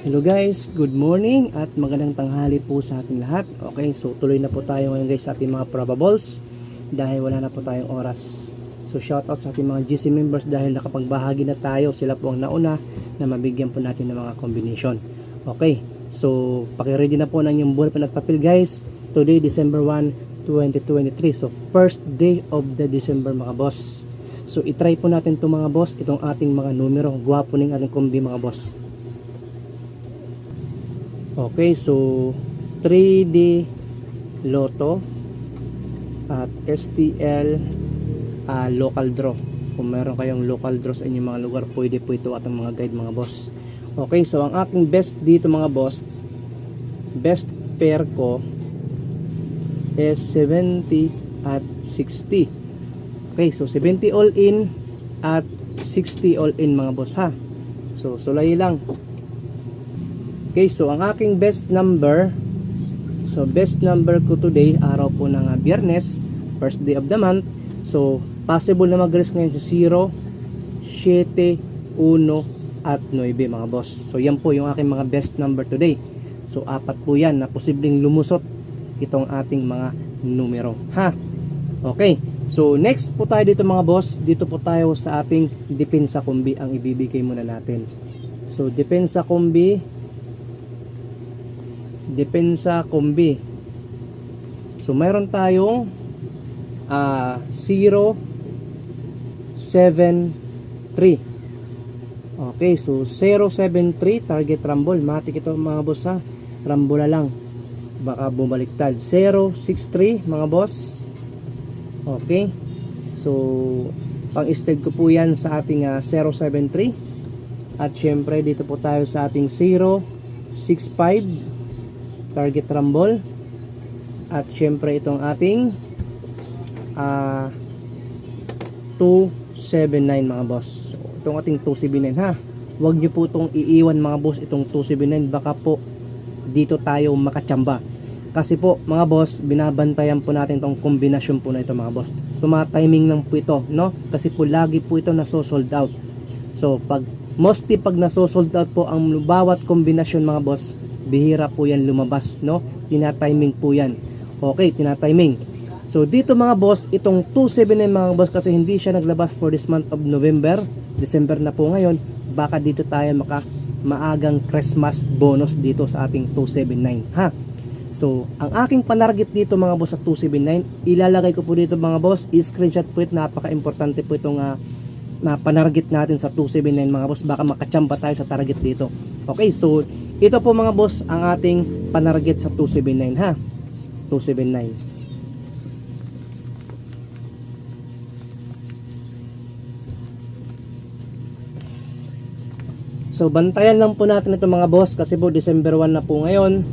Hello guys, good morning at magandang tanghali po sa ating lahat. Okay, so tuloy na po tayo ngayon guys sa ating mga probables dahil wala na po tayong oras. So shout out sa ating mga GC members dahil nakapagbahagi na tayo. Sila po ang nauna na mabigyan po natin ng mga combination. Okay, so pakiready na po ng inyong ballpen at papel guys. Today, December 1, 2023. So first day of the December mga boss. So itry po natin itong mga boss, itong ating mga numero. Gwapo ng ating kombi mga boss. Okay, so 3D Lotto at STL ah, local draw. Kung meron kayong local draw sa inyong mga lugar, pwede po ito at ang mga guide mga boss. Okay, so ang aking best dito mga boss, best pair ko is 70 at 60. Okay, so 70 all in at 60 all in mga boss ha. So, sulay lang. Okay, so ang aking best number, so best number ko today, araw po ng uh, biyernes, first day of the month. So, possible na mag-risk ngayon sa 0, 7, 1, at 9 mga boss. So, yan po yung aking mga best number today. So, apat po yan na posibleng lumusot itong ating mga numero. Ha? Okay. So, next po tayo dito mga boss. Dito po tayo sa ating depensa kumbi ang ibibigay muna natin. So, depensa kumbi, depensa kombi. So mayroon tayong ah 0 7 3. Okay, so 073 target rumble. Matik ito mga boss ha. Rumble lang. Baka bumaliktad. 063 mga boss. Okay. So pang stage ko po yan sa ating ah, 073. At syempre dito po tayo sa ating 065 target rumble. At syempre itong ating ah 279 mga boss. So, itong ating 279 ha? Huwag nyo po itong iiwan mga boss itong 279 baka po dito tayo makachamba. Kasi po mga boss binabantayan po natin itong kombinasyon po na ito mga boss. Tumatiming lang po ito no? Kasi po lagi po ito naso sold out. So pag mostly pag naso sold out po ang bawat kombinasyon mga boss bihira po yan lumabas, no? Tinatiming po yan. Okay, tinatiming. So, dito mga boss, itong 279 mga boss kasi hindi siya naglabas for this month of November. December na po ngayon. Baka dito tayo maka maagang Christmas bonus dito sa ating 279, ha? So, ang aking panarget dito mga boss sa 279, ilalagay ko po dito mga boss, i-screenshot po ito, napaka-importante po itong uh, na panarget natin sa 279 mga boss, baka makachamba tayo sa target dito. Okay, so ito po mga boss ang ating panarget sa 279 ha. 279. So bantayan lang po natin ito mga boss kasi po December 1 na po ngayon.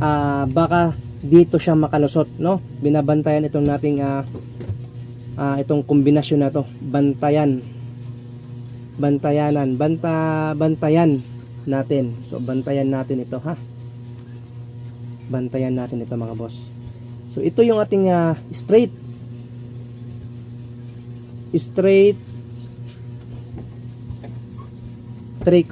Ah baka dito siya makalusot, no? Binabantayan itong nating ah ah, itong kombinasyon na to. Bantayan. Bantayanan, banta bantayan natin. So bantayan natin ito ha. Bantayan natin ito mga boss. So ito yung ating ah, straight straight tray.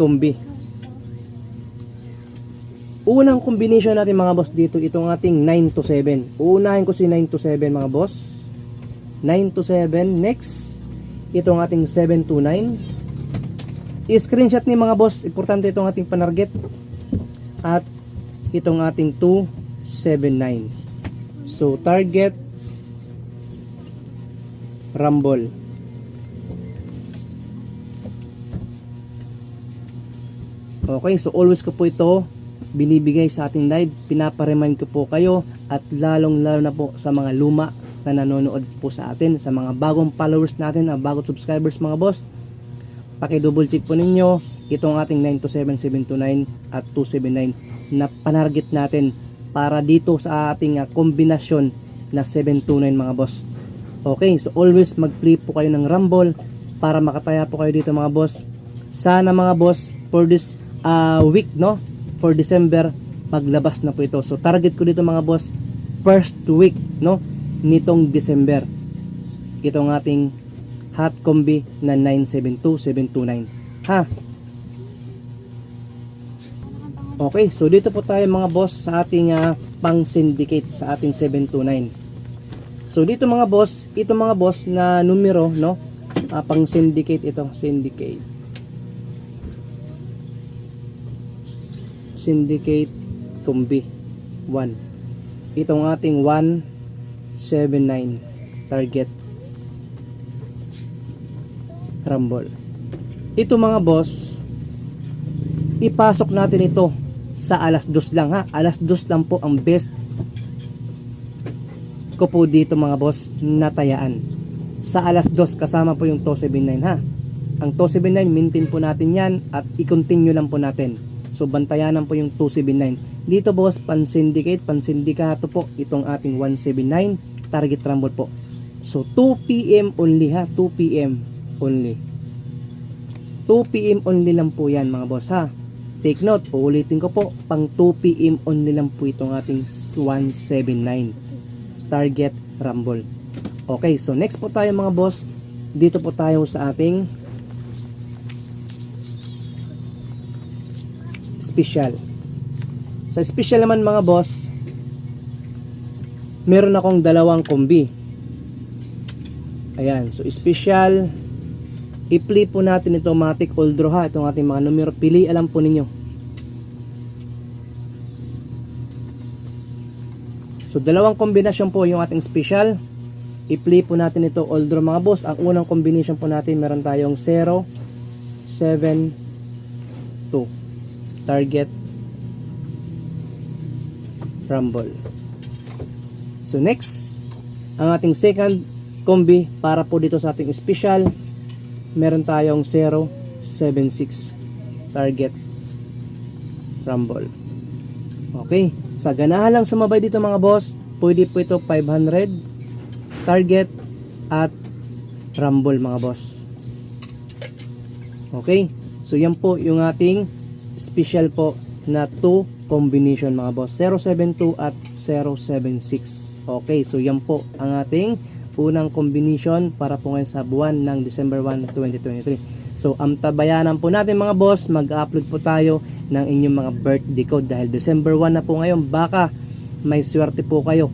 Unang combination natin mga boss dito itong ating 9 to 7. Uunahin ko si 9 to 7 mga boss. 9 to 7 next itong ating 7 to 9 i-screenshot ni mga boss. Importante itong ating panarget. At itong ating 279 so target rumble. Okay so always ko po ito binibigay sa ating live. Pinaparemind ko po kayo at lalong lalo na po sa mga luma na nanonood po sa atin sa mga bagong followers natin at bagong subscribers mga boss paki-double check po ninyo itong ating 927729 at 279 na panarget natin para dito sa ating uh, kombinasyon na 729 mga boss. Okay, so always mag-play po kayo ng rumble para makataya po kayo dito mga boss. Sana mga boss for this uh, week no, for December maglabas na po ito. So target ko dito mga boss first week no nitong December. Itong ating hot combi na 972729. Ha? Okay, so dito po tayo mga boss sa ating ah, pang-syndicate sa ating 729. So dito mga boss, ito mga boss na numero, no? Ah, pang-syndicate ito, syndicate. Syndicate Tumbi 1. Itong ating 179 target Rumble. Ito mga boss, ipasok natin ito sa alas dos lang ha. Alas dos lang po ang best ko po dito mga boss natayaan. Sa alas dos kasama po yung 279 ha. Ang 279 maintain po natin yan at i-continue lang po natin. So bantayanan po yung 279. Dito boss pan-syndicate, pan-syndikato po itong ating 179 target rumble po. So 2 PM only ha, 2 PM only. 2 PM only lang po yan mga boss ha. Take note, uulitin ko po, pang 2 PM only lang po itong ating 179 target rumble. Okay, so next po tayo mga boss. Dito po tayo sa ating special. Sa special naman mga boss, meron akong dalawang kombi. Ayan, so special i-play po natin ito matic all draw ha? Itong ating mga numero. Pili alam po ninyo. So dalawang kombinasyon po yung ating special. I-play po natin ito all draw mga boss. Ang unang combination po natin meron tayong 0 7 2 target. Rumble. So next. Ang ating second combi para po dito sa ating special meron tayong 076 target. Rumble. Okay. Sa ganahan lang sumabay dito mga boss pwede po ito 500 target at rumble mga boss. Okay. So yan po yung ating special po na 2 combination mga boss. 072 at 076 okay. So yan po ang ating unang combination para po ngayon sa buwan ng December 1, 2023. So, ang tabayanan po natin mga boss, mag-upload po tayo ng inyong mga birthday code dahil December 1 na po ngayon, baka may swerte po kayo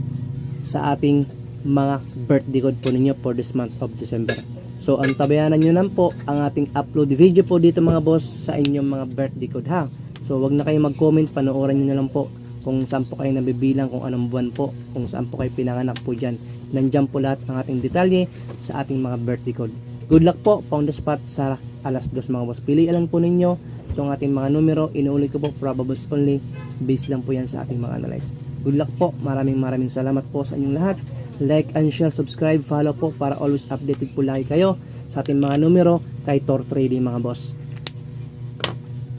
sa ating mga birthday code po ninyo for this month of December. So, ang tabayanan nyo lang po ang ating upload video po dito mga boss sa inyong mga birthday code ha. So, wag na kayo mag-comment, panoorin nyo na lang po kung saan po kayo nabibilang, kung anong buwan po, kung saan po kayo pinanganak po dyan. Nandyan po lahat ng ating detalye sa ating mga birthday code. Good luck po, found the spot sa alas dos mga boss. Pili lang po ninyo itong ating mga numero. Inuulit ko po, probables only. Base lang po yan sa ating mga analyze. Good luck po. Maraming maraming salamat po sa inyong lahat. Like and share, subscribe, follow po para always updated po lagi kayo sa ating mga numero kay Tor Trading mga boss.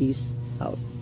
Peace out.